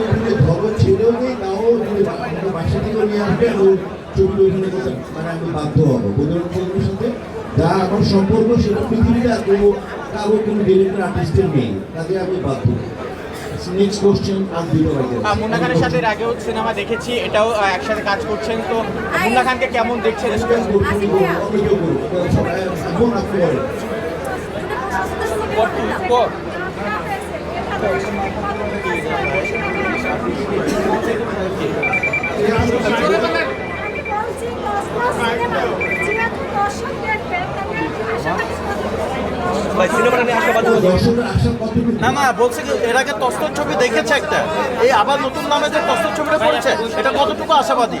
ওখানে ধর্ম ছেড়েও নেই তাও বাসা থেকে নিয়ে আসবে আমি ছবি ওখানে মানে আমি বাধ্য হব। বদরুল সাথে যা আমার সম্পর্ক সেটা পৃথিবীতে আর কোনো কারও কোনো ডিরেক্টর আর্টিস্টের নেই। কাজে আমি বাধ্য। নেক্সট কোশ্চেন আর দুটো মুন্না খানের সাথে আগেও সিনেমা দেখেছি। এটাও একসাথে কাজ করছেন। তো মুন্না খানকে কেমন দেখছেন? এখন আপনি বলেন ভাই সিনেমাটা নিয়ে আশাবাদী হচ্ছে। দর্শকের আশা কতটুকু না না বলছে কি এর আগে তস্তর ছবি দেখেছে একটা। এই আবার নতুন নামে যে তস্তর ছবিটা করেছে এটা কতটুকু আশাবাদী?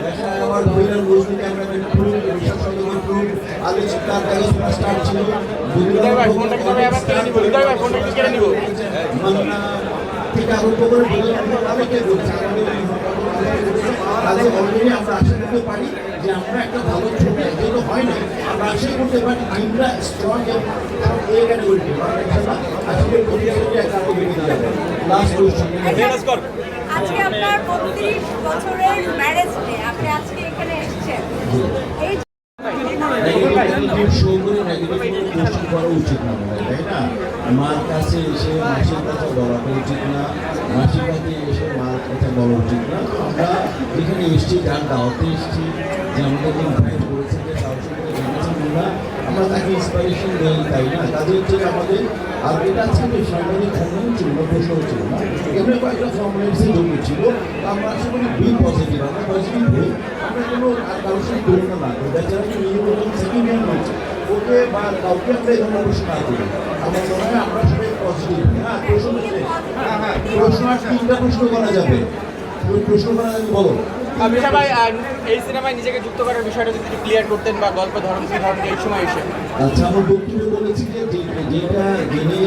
এর proof আমার বইয়ের বসতে আমরা একটু বিশ্বাস করতে একটু আগে তার দেখাশোনা স্টার্ট ছিল হৃদয় ভাই, ফোনটা কি তবে আবার কেড়ে নিব? হৃদয় ভাই, ফোনটা কি কেড়ে নিব? মান্না থেকে আরম্ভ করে অনেকে বলছে তাহলে অলরেডি আমরা আশা করতে পারি যে আমরা একটা ভালো ছবি যেহেতু হয় না আমরা আশা করতে পারি আমরা স্ট্রং এবং ক্যাটাগরিতে আসলে প্রতিযোগিতা একটা বেরিয়ে যাবে লাস্ট কোশ্চেন মেরাজ কর আজকে আপনার বত্রিশ বছরের ম্যারেজ ডে আপনি আজকে এখানে এসেছেন। এই নেগেটিভ শো করে নেগেটিভ পোস্ট করা উচিত না তাই না? মার কাছে এসে মাসির কথা বলাটা উচিত না মাসির কাছে এসে মার কথা বলা উচিত না। তো আমরা যেখানে এসছি যার দাওয়াতে এসছি যে আমাদেরকে ইনভাইট করেছে যে কারোর সঙ্গে আমরা আমরা তাকে ইন্সপিরেশন দেই তাই না? তাদের হচ্ছে আমাদের, আর এটা তো সাংবাদিক সম্মেলন ছিল না প্রশ্ন ছিল না? এখানে কয়েকটা ফর্মালিটিসে যোগ্য ছিল। আমরা করি বি পজিটিভ আমরা পজিটিভ হই আমরা কোনো কারোর সঙ্গে তুলনা না করি। বেচারা কি নিজে বললাম সেকেন্ড ইয়ার হচ্ছে ওকে বা কাউকে আমরা এই ধরনের প্রশ্ন না। করি আমার মনে হয় আমরা সবাই পজিটিভ হ্যাঁ প্রশ্ন হচ্ছে প্রশ্ন আর তিনটা প্রশ্ন করা যাবে। প্রশ্ন করা যাবে, বলো। আবিশা ভাই এই সিনেমায় নিজেকে যুক্ত করার বিষয়টা যদি ক্লিয়ার করতেন বা গল্প, ধরন, কি ধরনের এই সময় এসে? আচ্ছা আমার বক্তব্য বলেছি যে যেটা জেনে